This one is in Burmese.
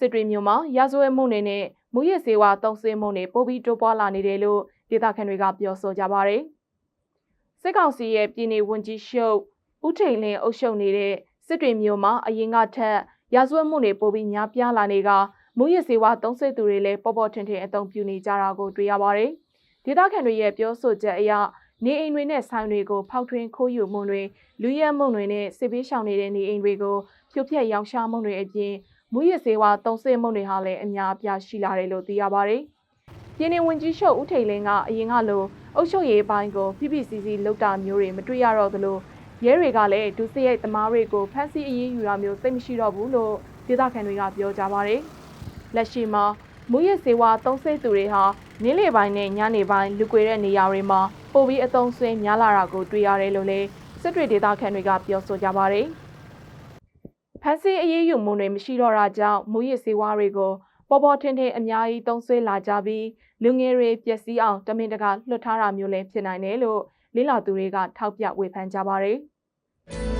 စစ်တွေမြို့မှာရာဇဝတ်မှုတွေနဲ့မူရစ်စေဝါတုံးဆင်းမှုတွေပိုပြီးတိုးပွားလာနေတယ်လို့ဒေသခံတွေကပြောဆိုကြပါတယ်။စစ်ကောင်စီရဲ့ပြည်내ဝန်ကြီးရှုပ်ဦးထိန်လင်းအုပ်ချုပ်နေတဲ့စစ်တွေမြို့မှာအရင်ကထက်ရာဇဝတ်မှုတွေပိုပြီးများပြားလာနေကမူရစ်စေဝါတုံးဆစ်သူတွေလည်းပေါ်ပေါ်ထင်ထင်အသုံးပြုနေကြတာကိုတွေ့ရပါတယ်။ဒေသခံတွေရဲ့ပြောဆိုချက်အရနေအိမ်တွေနဲ့ဆိုင်တွေကိုဖောက်ထွင်းခိုးယူမှုတွေလူရဲမှုတွေနဲ့စစ်ပေးရှောင်နေတဲ့နေအိမ်တွေကိုဖြိုဖျက်ရောင်းချမှုတွေအပြင် မူရစ်စေဝါတုံးဆစ်မှုတွေဟာလည်းအများအပြားရှိလာတယ်လို့သိရပါတယ်။ပြည်내ဝန်ကြီးချုပ်ဦးထိန်လင်းကအရင်ကလိုအုပ်ချုပ်ရေးပိုင်းကို PPCC လောက်တာမျိုးတွေမတွေ့ရတော့သလိုရဲတွေကလည်းဒုစရိုက်သမားတွေကိုဖမ်းဆီးအရေးယူတာမျိုးစိတ်မရှိတော့ဘူးလို့ဒေသခံတွေကပြောကြပါတယ်။လက်ရှိမှာမူရစ်စေဝါတုံးဆစ်သူတွေဟာနေ့လယ်ပိုင်းနဲ့ညနေပိုင်းလူကွေတဲ့နေရာတွေမှာပိုပြီးအသုံးဆွဲများလာတာကိုတွေ့ရတယ်လို့လည်းစစ်တွေဒေသခံတွေကပြောဆိုကြပါတယ်။ ဖမ်းဆီးအရေးယူမှုတွေမရှိတော့တာကြောင့်မူရစ်စေဝါတွေကိုပေါ်ပေါ်ထင်ထင်အများကြီးသုံးဆွဲလာကြပြီးလူငယ်တွေပျက်စီးအောင်တမင်တကာလွှတ်ထားတာမျိုးလည်းဖြစ်နိုင်တယ်လို့လေးလာသူတွေကထောက်ပြဝေဖန်ကြပါတယ်။